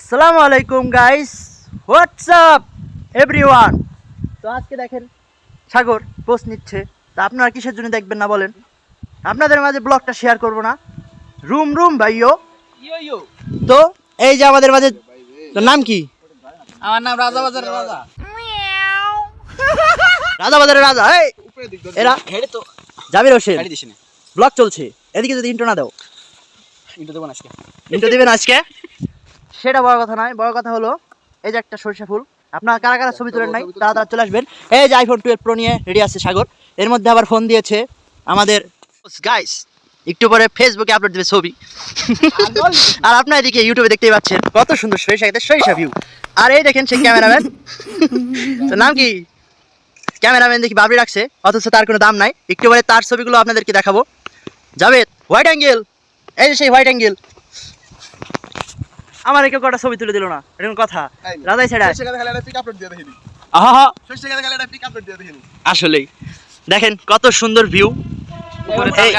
আসসালামু আলাইকুম guys WhatsApp everyone তো আজকে দেখেন সাগর পোস্ট নিচ্ছে। তা আপনারা কিসের জন্য দেখবেন না বলেন? আপনাদের মাঝে ব্লগটা শেয়ার করব না। রুম রুম ভাইও তো এই যে আমাদের মাঝে তোর নাম কি? আমার নাম রাজা বাজার রাজা। রাজা বাজারের রাজা এই! এরা হেডে তো জাবির হোসেন। ব্লগ চলছে। এদিকে যদি ইন্টো না দাও। ইন্টু দেবো আজকে। ইন্টো দিবেন আজকে? সেটা বড় কথা নয় বড় কথা হলো এই যে একটা সরিষা ফুল। আপনার কারা কারা ছবি তোলেন নাই তারা তারা চলে আসবেন। এই যে আইফোন টুয়েলভ প্রো নিয়ে রেডি আছে সাগর। এর মধ্যে আবার ফোন দিয়েছে আমাদের গাইস একটু পরে ফেসবুকে আপলোড দেবে ছবি। আর আপনার এদিকে ইউটিউবে দেখতেই পাচ্ছেন কত সুন্দর সরিষা খেতে সরিষা ভিউ আর এই দেখেন সেই ক্যামেরাম্যান তো নাম কি? ক্যামেরাম্যান দেখি বাবরি রাখছে অথচ তার কোনো দাম নাই। একটু পরে তার ছবিগুলো আপনাদেরকে দেখাবো। জাভেদ হোয়াইট অ্যাঙ্গেল এই যে সেই হোয়াইট অ্যাঙ্গেল আমার কেউ কটা ছবি তুলে দিল না? এরকম কথা? রাজাই ছেড়া। আহা আসলেই। দেখেন কত সুন্দর ভিউ এই-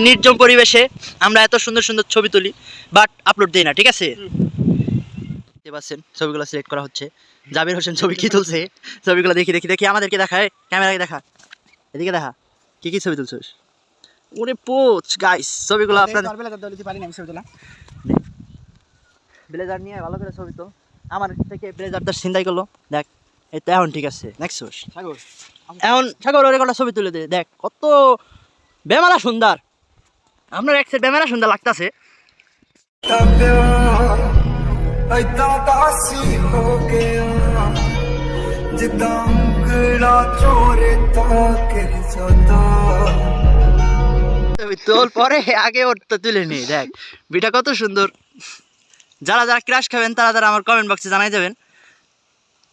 নির্জন পরিবেশে আমরা এত সুন্দর সুন্দর ছবি তুলি বাট আপলোড দিই না ঠিক আছে? দেখতে পাচ্ছেন ছবিগুলো সিলেক্ট করা হচ্ছে। জাবির হোসেন ছবি কি তুলছে? ছবিগুলো দেখি দেখি দেখি আমাদেরকে দেখায় ক্যামেরাকে দেখা। এদিকে দেখা কি কি ছবি তুলছিস? ওরে পোচ গাইস ছবিগুলো আপনাদের ব্লেজার নিয়ে ভালো করে ছবি তো। আমার থেকে ব্লেজারটা চিন্তাই করল। দেখ এটা এখন ঠিক আছে নেক্সট সোর্স সাগর এখন সাগর ওর একটা ছবি তুলে দে। দেখ কত বেমারা সুন্দর। আপনার এক বেমারা সুন্দর লাগতেছে। তোর পরে আগে ওর তো তুলে নি দেখ। বিটা কত সুন্দর। যারা যারা ক্রাশ খাবেন, তারা তারা আমার কমেন্ট বক্সে জানাই দেবেন।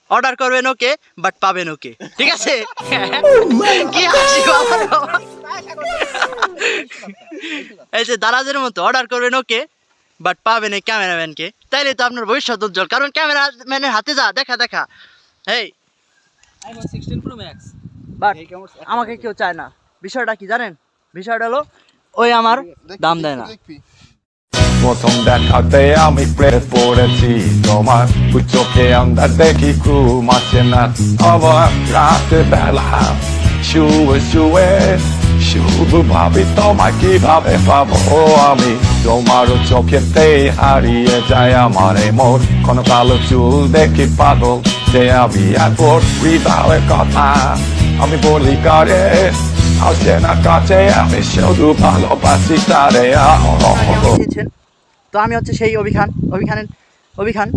অর্ডার করবেন ওকে বাট পাবেন ওকে ঠিক আছে? এই যে দারাজের মতো অর্ডার করবেন ওকে বাট পাবেন এই ক্যামেরাম্যানকে তাইলে তো আপনার ভবিষ্যৎ উজ্জ্বল, কারণ ক্যামেরাম্যানের হাতে যা, দেখা দেখা। এই। আইফোন 16 বাট আমাকে কেউ চায় না। বিষয়টা কি জানেন? বিষয়টা হলো, ওই আমার দাম দেয় না। প্রথম দেখাতে আমি প্রেস পড়েছি তোমার চোখে আন্দাজে কিছু মাসে না আবার বেলা শুয়ে শুয়ে শুধু ভাবি তোমায় কীভাবে পাবো আমি তোমার চোখেতে হারিয়ে যায় আমার মোর কালো চুল দেখি পাগল যে আমি হৃদয়ের কথা আমি বলি কারে আসে কাছে আমি শুধু ভালোবাসি তারে তো আমি হচ্ছে সেই অভিখান অভিখানের অভিখান।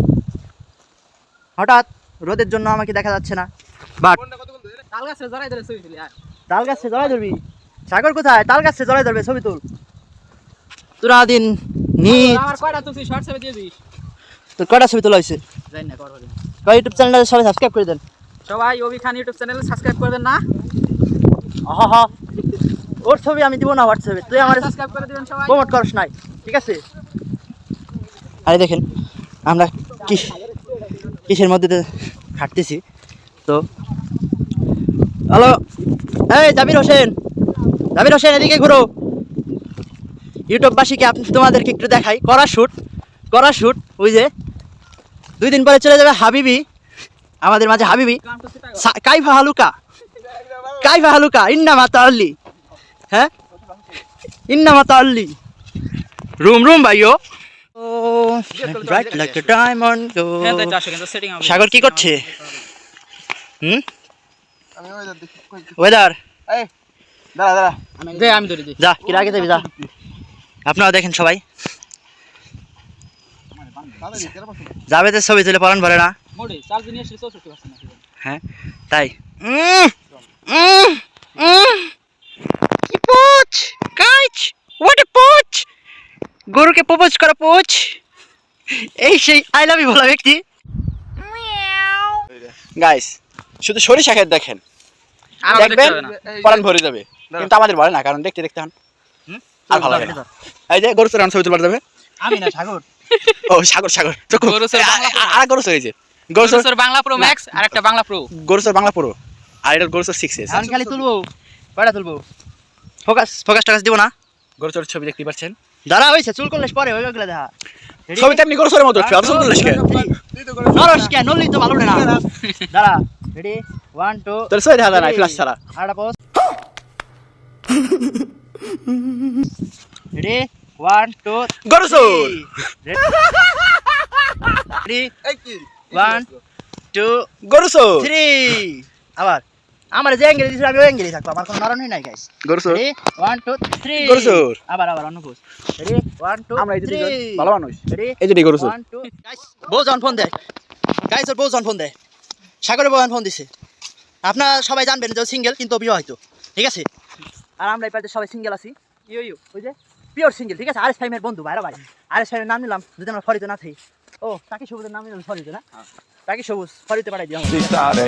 হঠাৎ রোদের জন্য আমাকে দেখা যাচ্ছে না। বাট তাল গাছে জড়াই ধরে ছবি তুলি তাল গাছে জড়াই ধরবি? সাগর কোথায়? তাল গাছে জড়াই ধরবে ছবি তুল। তোরা দিন নি আমার কয়টা তুই শর্ট ছবি দিয়ে দিস। তোর কটা ছবি তোলা হয়েছে? জানি না করব কয় ইউটিউব চ্যানেলটা সবাই সাবস্ক্রাইব করে দেন। সবাই Avi Khan YouTube channel subscribe করবেন না। আহা হা ওর ছবি আমি দিব না হোয়াটসঅ্যাপে। তুই আমার সাবস্ক্রাইব করে দিবেন সবাই। প্রমোট করস নাই। ঠিক আছে? আরে দেখেন, আমরা কিস কিসের মধ্যে হাঁটতেছি? তো হ্যালো, এই জাবির হোসেন জাবির হোসেন এদিকে ঘুরো। ইউটিউববাসীকে আপনি তোমাদেরকে একটু দেখাই। করা শ্যুট করা শ্যুট ওই যে দুই দিন পরে চলে যাবে হাবিবি, আমাদের মাঝে হাবিবি। কাইফা হালুকা কাইফা হালুকা, ইন্না মাতা আল্লি। হ্যাঁ? ইন্না মাতা আল্লি। রুম রুম ভাইও ব্রাইট লাইক এ ডায়মন্ড হ্যাঁ হবে। সাগর কি করছে? হুম? ওয়েদার দে আমি ধরে দিই। যা কি আগে দেবি যা। আপনারা দেখেন সবাই। জাবেদের ছবি তুলে পরান ভরে না। হ্যাঁ তাই। উম, উম, উম। কি পোচ? কাইচ! গরুকে প্রপোজ করা পোচ? এই সেই আই লাভ ইউ বলা ব্যক্তি। গাইস শুধু সরিষা খেত দেখেন। দেখবেন পরান ভরে যাবে। কিন্তু আমাদের ভরে না কারণ দেখতে দেখতে হন। আর ভালো লাগে না। এই যে গরু চড়ান ছবি তোলা যাবে। আমি না সাগর। ও সাগর সাগর। চক্ষু গরু বাংলা আ- আর গরু চড়েছে গরু চড় বাংলা প্রো ম্যাক্স আর একটা বাংলা প্রো গরু চড় বাংলা প্রো আর এটা গরু চড় সিক্স এখন খালি তুলবো। কয়টা তুলবো। ফোকাস ফোকাস টাকাস দিব না। গরু চড় ছবি দেখতে পাচ্ছেন। দাঁড়া হয়েছে চুল করলে পরে ওইগুলো দেখা। Ready? সবই তেমনি করে সরের মতো উঠবে অত সুন্দর লাগে নরস কে নলি তো ভালো না। দাঁড়া রেডি ওয়ান টু তোর সই দেখা না ফ্লাশ ছাড়া। পোজ রেডি ওয়ান টু গরু চোর। রেডি ওয়ান টু গরু চোর থ্রি আবার। আমার যে অ্যাঙ্গেলে দিছিল আমি ওই অ্যাঙ্গেলে থাকব আমার কোনো নরনই নাই গাইস গরু চোর। রেডি ওয়ান টু থ্রি গরু চোর। আবার আবার অন্য পোজ রেডি ওয়ান টু আমরা এই যে ভালো মানুষ। রেডি এই যে গরু চোর। ওয়ান টু গাইস বউ যখন ফোন দেয় গাইস ওর বউ যখন ফোন দেয় সাগরের বউ ফোন দিছে আপনারা সবাই জানবেন যে সিঙ্গেল কিন্তু বিবাহিত ঠিক আছে? আর আমরা এই পাশে সবাই সিঙ্গেল আছি। ইউ ইউ ওই যে পিওর সিঙ্গেল ঠিক আছে? আরেস ফাইমের বন্ধু ভাইরা ভাই। আরেস ফাইমের নাম নিলাম যদি আমরা ফরিতে না থাকি। ও তাকে সবুজের নাম নিলাম ফরিতে না তাকে সবুজ সরিতে পাঠাই দিও Tittare